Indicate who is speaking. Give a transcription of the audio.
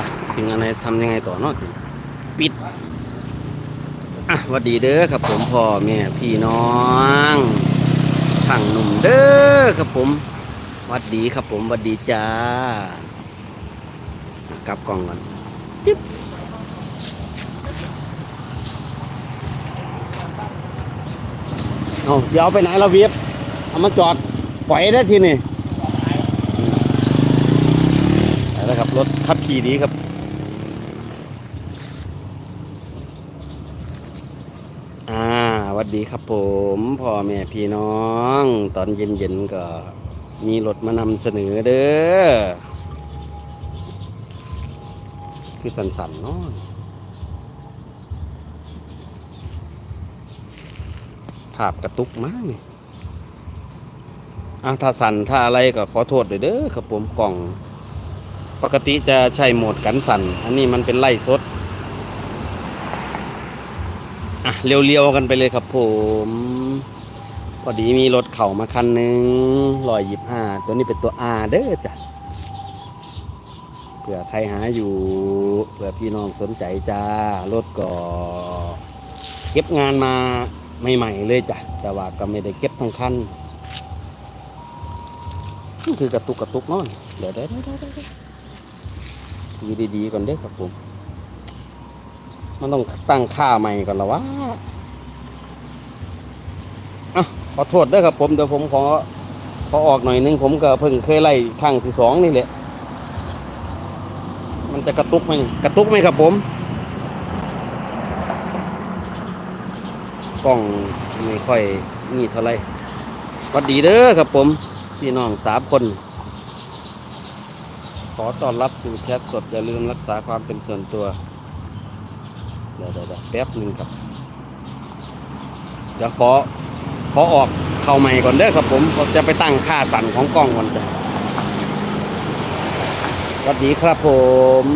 Speaker 1: ล่ะถึงอะไรทำยังไงต่อเนาะปิดอะวัสดีเด้อครับผมพ่อแม่พี่น้องช่างหนุ่มเด้อครับผมวัดดีครับผมวัดดีจ้ากลับกล่องก่อนจิ๊บเอาเดี๋ยวไปไหนเราเวียบเอามาจอดฝอยได้ทีนี่ ไปแล้วครับรถขับขี่ดีครับ อ่าวัสดีครับผมพ่อแม่พี่น้อง ตอนเย็นๆก็มีรถมานำเสนอเด้อ คือสันๆเนาะภาพกระตุกมากนี่อะถ้าสันถ้าอะไรก็ขอโทษด้วยเด้อครับผมกล่อง ปกติจะใช้โหมดกันสั่น อันนี้มันเป็นไล่สด อะ เรียวๆกันไปเลยครับผมพอดีมีรถเข่ามาคันหนึ่งร้อยหยิบห้าตัวนี้เป็นตัว R เด้อจ้ะเผื่อใครหาอยู่เผื่อพี่น้องสนใจจ้ารถก็เก็บงานมาใหม่ๆเลยจ้ะแต่ว่าก็ไม่ได้เก็บทั้งคันคือกระตุกกระตุกเนาะเดี๋ยวเดี๋ยวเดี๋ยวเดี๋ ยวเดี๋ยวดูดีๆก่อนเด้อครับผม มันต้องตั้งค่าใหม่ก่อนละวะอะขอโทษด้อครับผมเดี๋ยวผมขอขอออกหน่อยนึงผมก็เพิ่งเคยไล่ครั้งที่สองนี่แหละ มันจะกระตุกไหมกระตุกไหมครับผมกล้องไม่ค่อยนี่เท่าไรสวัสดีเด้อครับผม พี่น้องสามคน ขอต้อนรับสู่แชทสด อย่าลืมรักษาความเป็นส่วนตัวเดี๋ยวเดี๋ยวแป๊บหนึ่งครับ เดี๋ยวขอ ขอออกเข้าใหม่ก่อนเด้อครับผมผมจะไปตั้งค่าสั่นของกล้องก่อนจ้ะสวัสดีครับผม